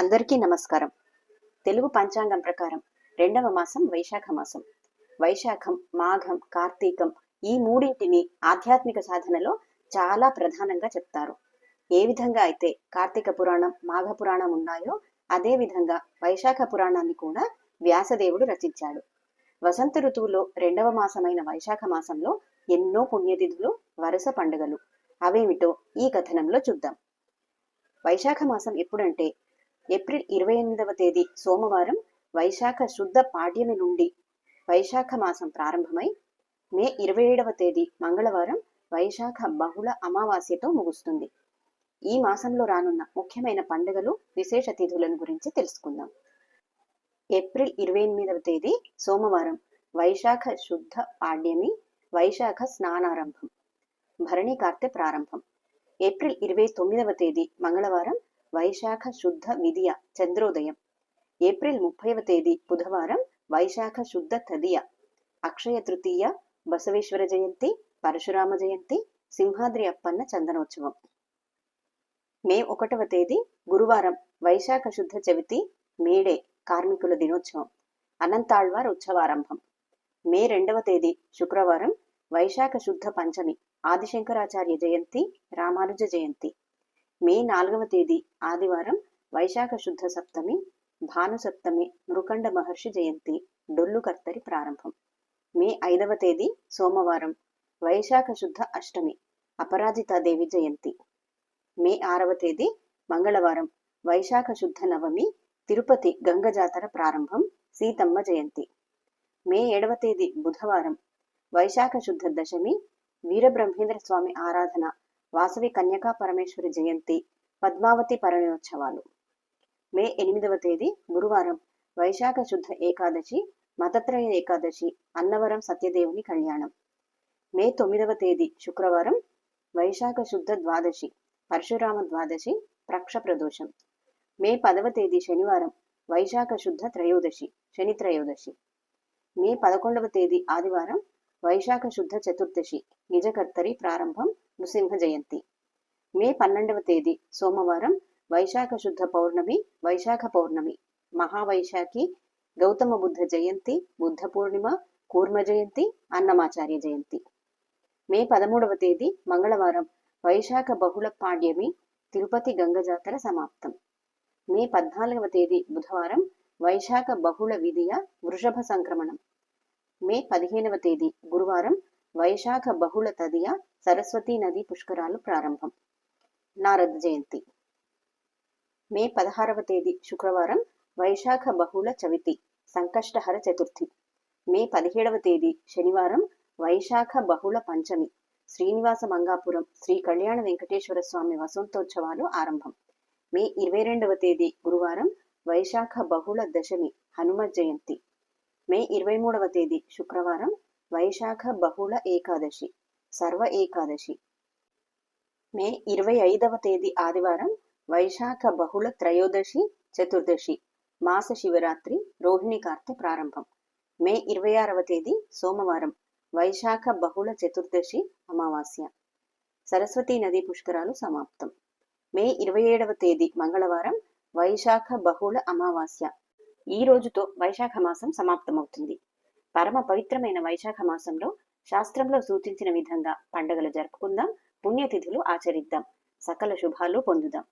అందరికీ నమస్కారం. తెలుగు పంచాంగం ప్రకారం రెండవ మాసం వైశాఖ మాసం. వైశాఖం మాఘం కార్తీకం ఈ మూడింటిని ఆధ్యాత్మిక సాధనలో చాలా ప్రధానంగా చెప్తారు. ఏ విధంగా అయితే కార్తీక పురాణం మాఘ పురాణం ఉన్నాయో అదే విధంగా వైశాఖ పురాణాన్ని కూడా వ్యాసదేవుడు రచించాడు. వసంత ఋతువులో రెండవ మాసమైన వైశాఖ మాసంలో ఎన్నో పుణ్యతిథులు వరుస పండుగలు. అవేమిటో ఈ కథనంలో చూద్దాం. వైశాఖ మాసం ఎప్పుడంటే ఏప్రిల్ ఇరవై ఎనిమిదవ తేదీ సోమవారం వైశాఖ శుద్ధ పాడ్యమి నుండి వైశాఖ మాసం ప్రారంభమై మే ఇరవై ఏడవ తేదీ మంగళవారం వైశాఖ బహుళ అమావాస్యతో ముగుస్తుంది. ఈ మాసంలో రానున్న ముఖ్యమైన పండుగలు విశేష తిథులను గురించి తెలుసుకుందాం. ఏప్రిల్ ఇరవై ఎనిమిదవ తేదీ సోమవారం వైశాఖ శుద్ధ పాడ్యమి వైశాఖ స్నానారంభం భరణి కార్తె ప్రారంభం. ఏప్రిల్ ఇరవై తొమ్మిదవ తేదీ మంగళవారం వైశాఖ శుద్ధ విధియ చంద్రోదయం. ఏప్రిల్ ముప్పైవ తేదీ బుధవారం వైశాఖ శుద్ధ తదియ. అక్షయ తృతీయ బసవేశ్వర జయంతి పరశురామ జయంతి సింహాద్రి అప్పన్న చందనోత్సవం. మే ఒకటవ తేదీ గురువారం వైశాఖ శుద్ధ చవితి మేడే కార్మికుల దినోత్సవం. అనంతాళ్వార్ ఉత్సవారంభం. మే రెండవ తేదీ శుక్రవారం వైశాఖ శుద్ధ పంచమి ఆదిశంకరాచార్య జయంతి రామానుజ జయంతి. మే నాలుగవ తేదీ ఆదివారం వైశాఖ శుద్ధ సప్తమి భానుసప్తమి మృకండ మహర్షి జయంతి డొల్లు కర్తరి ప్రారంభం. మే ఐదవ తేదీ సోమవారం వైశాఖ శుద్ధ అష్టమి అపరాజితాదేవి జయంతి. మే ఆరవ తేదీ మంగళవారం వైశాఖ శుద్ధ నవమి తిరుపతి గంగ జాతర ప్రారంభం సీతమ్మ జయంతి. మే ఏడవ తేదీ బుధవారం వైశాఖ శుద్ధ దశమి వీరబ్రహ్మేంద్ర స్వామి ఆరాధన వాసవి కన్యకా పరమేశ్వరి జయంతి పద్మావతి పరణోత్సవాలు. మే ఎనిమిదవ తేదీ గురువారం వైశాఖ శుద్ధ ఏకాదశి మతత్రయ ఏకాదశి అన్నవరం సత్యదేవుని కళ్యాణం. మే తొమ్మిదవ తేదీ శుక్రవారం వైశాఖ శుద్ధ ద్వాదశి పరశురామ ద్వాదశి ప్రక్ష ప్రదోషం. మే పదవ తేదీ శనివారం వైశాఖ శుద్ధ త్రయోదశి శని త్రయోదశి. మే పదకొండవ తేదీ ఆదివారం వైశాఖ శుద్ధ చతుర్దశి నిజకర్తరి ప్రారంభం నృసింహ జయంతి. మే పన్నెండవ తేదీ సోమవారం వైశాఖ శుద్ధ పౌర్ణమి వైశాఖ పౌర్ణమి. మహావైశాఖి గౌతమ బుద్ధ జయంతి బుద్ధ పూర్ణిమ కూర్మ జయంతి అన్నమాచార్య జయంతి. మే పదమూడవ తేదీ మంగళవారం వైశాఖ బహుళ పాడ్యమి తిరుపతి గంగజాతర సమాప్తం. మే పద్నాలుగవ తేదీ బుధవారం వైశాఖ బహుళ విధియ వృషభ సంక్రమణం. మే పదిహేనవ తేదీ గురువారం వైశాఖ బహుళ తదియ సరస్వతీ నది పుష్కరాలు ప్రారంభం. నారద జయంతి. మే పదహారవ తేదీ శుక్రవారం వైశాఖ బహుళ చవితి సంకష్టహర చతుర్థి. మే పదిహేడవ తేదీ శనివారం వైశాఖ బహుళ పంచమి శ్రీనివాస మంగాపురం శ్రీ కళ్యాణ వెంకటేశ్వర స్వామి వసంతోత్సవాలు ఆరంభం. మే ఇరవై రెండవ తేదీ గురువారం వైశాఖ బహుళ దశమి హనుమ జయంతి. మే ఇరవై మూడవ తేదీ శుక్రవారం వైశాఖ బహుళ ఏకాదశి సర్వ ఏకాదశి. మే ఇరవై ఐదవ తేదీ ఆదివారం వైశాఖ బహుళ త్రయోదశి చతుర్దశి మాస శివరాత్రి రోహిణి కార్తె ప్రారంభం. మే ఇరవై ఆరవ తేదీ సోమవారం వైశాఖ బహుళ చతుర్దశి అమావాస్య. సరస్వతీ నదీ పుష్కరాలు సమాప్తం. మే ఇరవై ఏడవ తేదీ మంగళవారం వైశాఖ బహుళ అమావాస్య. ఈ రోజుతో వైశాఖ మాసం సమాప్తమవుతుంది. పరమ పవిత్రమైన వైశాఖ మాసంలో శాస్త్రంలో సూచించిన విధంగా పండుగలు జరుపుకుందాం. పుణ్యతిథులు ఆచరిద్దాం. సకల శుభాలు పొందుదాం.